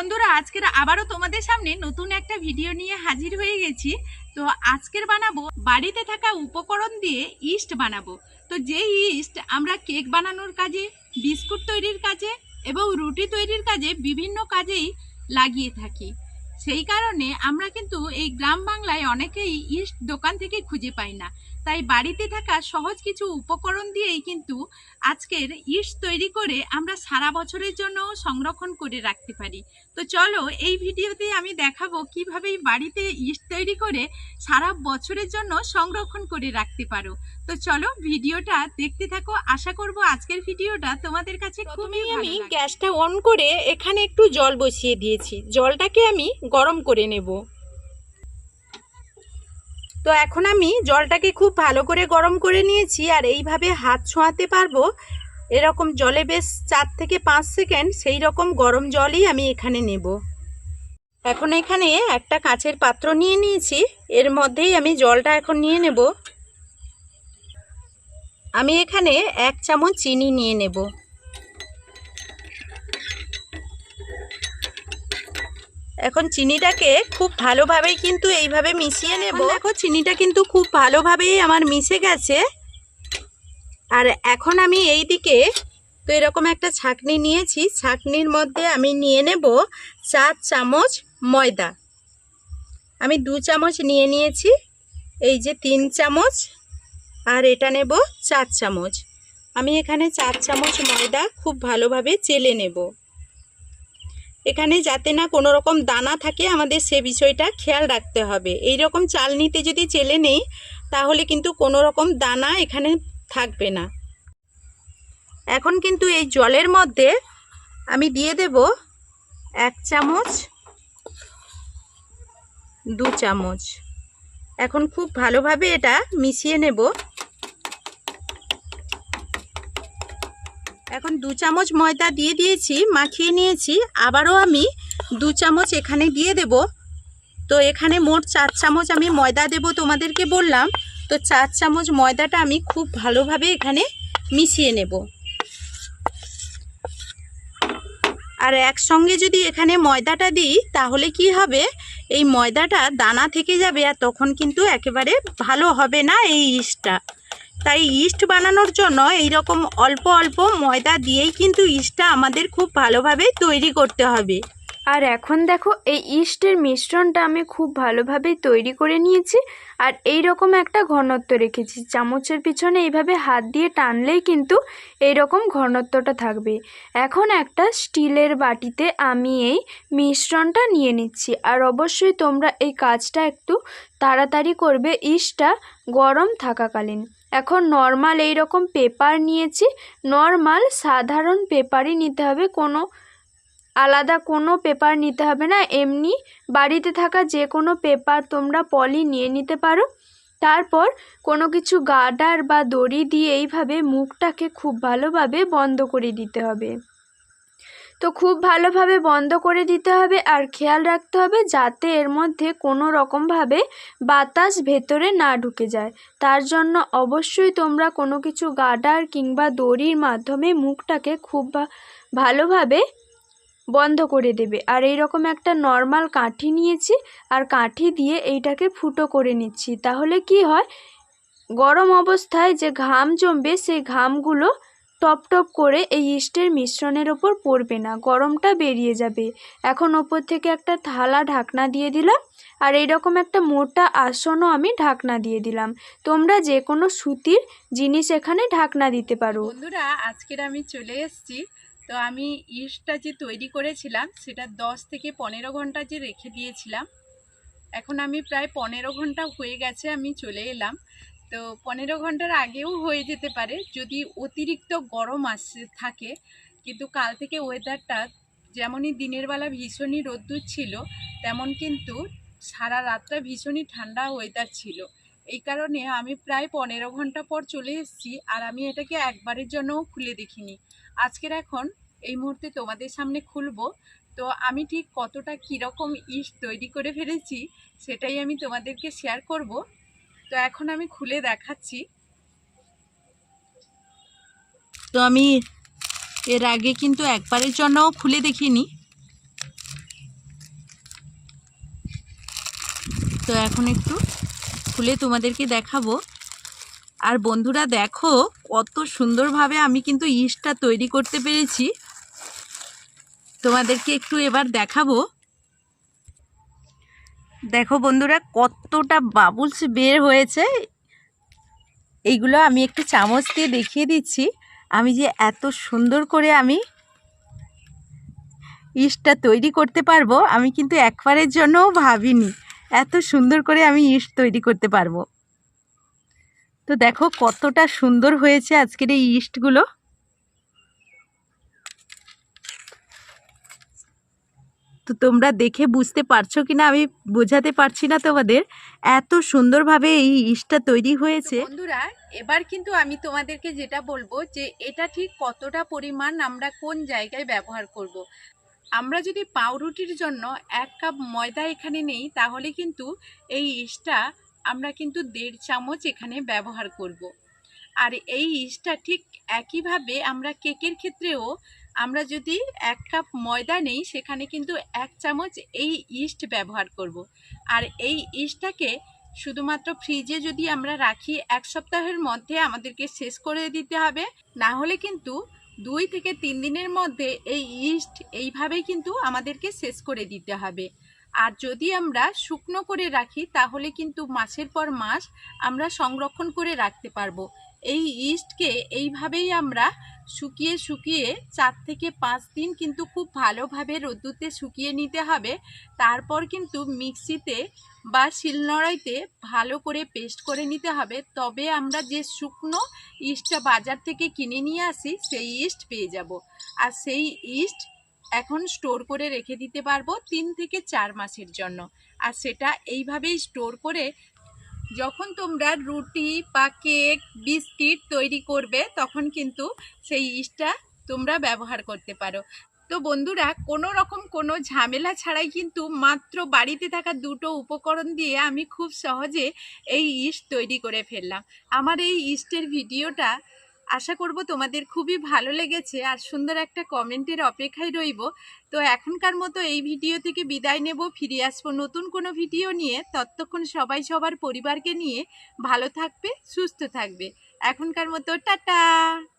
বন্ধুরা, আজকের আবারও তোমাদের সামনে নতুন একটা ভিডিও নিয়ে হাজির হয়ে গেছি। তো আজকের বানাবো, বাড়িতে থাকা উপকরণ দিয়ে ইস্ট বানাবো। তো যে ইস্ট আমরা কেক বানানোর কাজে, বিস্কুট তৈরির কাজে এবং রুটি তৈরির কাজে বিভিন্ন কাজেই লাগিয়ে থাকি। সেই কারণে আমরা কিন্তু এই গ্রাম বাংলায় অনেকেই ইস্ট দোকান থেকে খুঁজে পাই না। তাই বাড়িতে থাকা সহজ কিছু উপকরণ দিয়েই কিন্তু আজকের ইস্ট তৈরি করে আমরা সারা বছরের জন্য সংরক্ষণ করে রাখতে পারি। তো চলো এই ভিডিওতে আমি দেখাবো কীভাবে বাড়িতে ইস্ট তৈরি করে সারা বছরের জন্য সংরক্ষণ করে রাখতে পারো। তো চলো ভিডিওটা দেখতে থাকো। আশা করব আজকের ভিডিওটা তোমাদের কাছে খুবই আমি গ্যাসটা অন করে এখানে একটু জল বসিয়ে দিয়েছি। জলটাকে আমি গরম করে নেব। তো এখন আমি জলটাকে খুব ভালো করে গরম করে নিয়েছি আর এইভাবে হাত ছোঁয়াতে পারব। এরকম জলে বেশ চার থেকে পাঁচ সেকেন্ড সেই রকম গরম জলই আমি এখানে নেব। এখন এখানে একটা কাঁচের পাত্র নিয়ে নিয়েছি। এর মধ্যেই আমি জলটা এখন নিয়ে নেব। আমি এখানে এক চামচ চিনি নিয়ে নেব। এখন চিনিটাকে খুব ভালোভাবেই কিন্তু এইভাবে মিশিয়ে নেব। দেখো চিনিটা কিন্তু খুব ভালোভাবেই আমার মিশে গেছে। আর এখন আমি এই দিকে তো এরকম একটা ছাকনি নিয়েছি। ছাকনির মধ্যে আমি নিয়ে নেব চার চামচ ময়দা। আমি দু চামচ নিয়ে নিয়েছি। এই যে তিন চামচ। আর এটা নেব চার চামচ। আমি এখানে চার চামচ ময়দা খুব ভালোভাবে চেলে নেব। এখানে যাতে না কোনো রকম দানা থাকে, আমাদের সে বিষয়টা খেয়াল রাখতে হবে। এই রকম চালনিতে যদি চেলে নেই, তাহলে কিন্তু কোনো রকম দানা এখানে থাকবে না। এখন কিন্তু এই জলের মধ্যে আমি দিয়ে দেব এক চামচ, দু চামচ। এখন খুব ভালোভাবে এটা মিশিয়ে নেব। এখন দু চামচ ময়দা দিয়ে দিয়েছি, মাখিয়ে নিয়েছি। আবারও আমি দু চামচ এখানে দিয়ে দেব। তো এখানে মোট চার চামচ আমি ময়দা দেব তোমাদেরকে বললাম। তো চার চামচ ময়দাটা আমি খুব ভালোভাবে এখানে মিশিয়ে নেব। আর একসঙ্গে যদি এখানে ময়দাটা দিই, তাহলে কি হবে? এই ময়দাটা দানা থেকে যাবে আর তখন কিন্তু একেবারে ভালো হবে না এই ইস্টটা। তাই ইস্ট বানানোর জন্য এই রকম অল্প অল্প ময়দা দিয়েই কিন্তু ইস্টটা আমাদের খুব ভালোভাবে তৈরি করতে হবে। আর এখন দেখো এই ইস্টের মিশ্রণটা আমি খুব ভালোভাবেই তৈরি করে নিয়েছি আর এই রকম একটা ঘনত্ব রেখেছি। চামচের পিছনে এইভাবে হাত দিয়ে টানলেই কিন্তু এই রকম ঘনত্বটা থাকবে। এখন একটা স্টিলের বাটিতে আমি এই মিশ্রণটা নিয়ে নিচ্ছি আর অবশ্যই তোমরা এই কাজটা একটু তাড়াতাড়ি করবে। ইস্টটা গরম থাকাকালীন। এখন নর্মাল এই রকম পেপার নিয়েছি। নর্মাল সাধারণ পেপারই নিতে হবে, কোনো আলাদা কোনো পেপার নিতে হবে না। এমনি বাড়িতে থাকা যে কোনো পেপার তোমরা পলি নিয়ে নিতে পারো। তারপর কোনো কিছু গার্ডার বা দড়ি দিয়ে এইভাবে মুখটাকে খুব ভালোভাবে বন্ধ করে দিতে হবে। তো খুব ভালোভাবে বন্ধ করে দিতে হবে আর খেয়াল রাখতে হবে যাতে এর মধ্যে কোনো রকমভাবে বাতাস ভেতরে না ঢুকে যায়। তার জন্য অবশ্যই তোমরা কোনো কিছু গার্ডার কিংবা দড়ির মাধ্যমে মুখটাকে খুব ভালোভাবে বন্ধ করে দেবে। আর এই রকম একটা নর্মাল কাঠি নিয়েছি আর কাঠি দিয়ে এইটাকে ফুটো করে নিচ্ছি। তাহলে কি হয়? গরম অবস্থায় যে ঘাম জমবে সেই ঘামগুলো টপ টপ করে এই ইস্টের মিশ্রণের ওপর পড়বে না, গরমটা বেরিয়ে যাবে। এখন ওপর থেকে একটা থালা ঢাকনা দিয়ে দিলাম, আর এইরকম একটা মোটা আসনও আমি ঢাকনা দিয়ে দিলাম। তোমরা যে কোনো সুতির জিনিস এখানে ঢাকনা দিতে পারো। বন্ধুরা, আজকের আমি চলে এসেছি। তো আমি ইস্টটা যে তৈরি করেছিলাম, সেটা দশ থেকে পনেরো ঘণ্টা যে রেখে দিয়েছিলাম। এখন আমি প্রায় পনেরো ঘণ্টা হয়ে গেছে আমি চলে এলাম। তো পনেরো ঘণ্টার আগেও হয়ে যেতে পারে। যদি অতিরিক্ত গরম আসে, থাকে, কিন্তু কাল থেকে ওয়েদারটা যেমনই দিনের বেলা ভীষণই রোদ্দুর ছিল, তেমন কিন্তু সারা রাতটা ভীষণই ঠান্ডা ওয়েদার ছিল। এই কারণে আমি প্রায় পনেরো ঘণ্টা পর চলে এসেছি আর আমি এটাকে একবারের জন্যও খুলে দেখিনি। আজকের এখন এই মুহূর্তে তোমাদের সামনে খুলবো। তো আমি ঠিক কতটা কীরকম ইস্ট তৈরি করে ফেলেছি, সেটাই আমি তোমাদেরকে শেয়ার করব। তো এখন আমি খুলে দেখাচ্ছি। তো আমি এর আগে কিন্তু একবারের জন্য খুলে দেখিনি। তো এখন একটু খুলে তোমাদেরকে দেখাবো। আর বন্ধুরা দেখো কত সুন্দরভাবে আমি কিন্তু ইস্টটা তৈরি করতে পেরেছি। তোমাদেরকে একটু এবার দেখাবো। দেখো বন্ধুরা, কতটা বাবুলস বের হয়েছে। এইগুলো আমি একটু চামচ দিয়ে দেখিয়ে দিচ্ছি। আমি যে এত সুন্দর করে আমি ইস্টটা তৈরি করতে পারব, আমি কিন্তু একবারের জন্যও ভাবিনি। এত সুন্দর করে আমি ইস্ট তৈরি করতে পারব। তো দেখো কতটা সুন্দর হয়েছে আজকের এই ইস্টগুলো। তো তোমরা দেখে বুঝতে পারছ কিনা আমি বোঝাতে পারছি না তোমাদের এত সুন্দরভাবে এই ইস্টটা তৈরি হয়েছে বন্ধুরা, এবার কিন্তু আমি তোমাদেরকে যেটা বলব যে এটা ঠিক কতটা পরিমাণ আমরা কোন জায়গায় ব্যবহার করব। আমরা যদি পাউরুটির জন্য এক কাপ ময়দা এখানে নেই, তাহলে কিন্তু এই ইস্টটা আমরা কিন্তু দেড় চামচ এখানে ব্যবহার করব। আর এই ইস্টটা ঠিক একইভাবে আমরা কেকের ক্ষেত্রেও আমরা যদি এক কাপ ময়দা নেই, সেখানে কিন্তু এক চামচ এই ইস্ট ব্যবহার করব। আর এই ইস্টটাকে শুধুমাত্র ফ্রিজে যদি আমরা রাখি, এক সপ্তাহের মধ্যে আমাদেরকে শেষ করে দিতে হবে। না হলে কিন্তু দুই থেকে তিন দিনের মধ্যে এই ইস্ট এইভাবেই কিন্তু আমাদেরকে শেষ করে দিতে হবে। আর যদি আমরা শুকনো করে রাখি, তাহলে কিন্তু মাসের পর মাস আমরা সংরক্ষণ করে রাখতে পারব। এই ইস্টকে এইভাবেই আমরা শুকিয়ে শুকিয়ে চার থেকে পাঁচ দিন কিন্তু খুব ভালোভাবে রোদ্দুতে শুকিয়ে নিতে হবে। তারপর কিন্তু মিক্সিতে বা শিলনোড়াইতে ভালো করে পেস্ট করে নিতে হবে। তবে আমরা যে শুকনো ইস্টটা বাজার থেকে কিনে নিয়ে আসি, সেই ইস্ট পেয়ে যাব। আর সেই ইস্ট এখন স্টোর করে রেখে দিতে পারব তিন থেকে চার মাসের জন্য। আর সেটা এইভাবেই স্টোর করে যখন তোমরা রুটি বা কেক, বিস্কিট তৈরি করবে, তখন কিন্তু সেই ইস্টটা তোমরা ব্যবহার করতে পারো। তো বন্ধুরা, কোনো রকম কোনো ঝামেলা ছাড়াই কিন্তু মাত্র বাড়িতে থাকা দুটো উপকরণ দিয়ে আমি খুব সহজে এই ইস্ট তৈরি করে ফেললাম। আমার এই ইস্টের ভিডিওটা আশা করব তোমাদের খুবই ভালো লেগেছে আর সুন্দর একটা কমেন্টের অপেক্ষায় রইব। তো এখনকার মতো এই ভিডিও থেকে বিদায় নেব। ফিরে আসব নতুন কোনো ভিডিও নিয়ে। ততক্ষণ সবাই সবার পরিবারকে নিয়ে ভালো থাকবে, সুস্থ থাকবে। এখনকার মতো টাটা!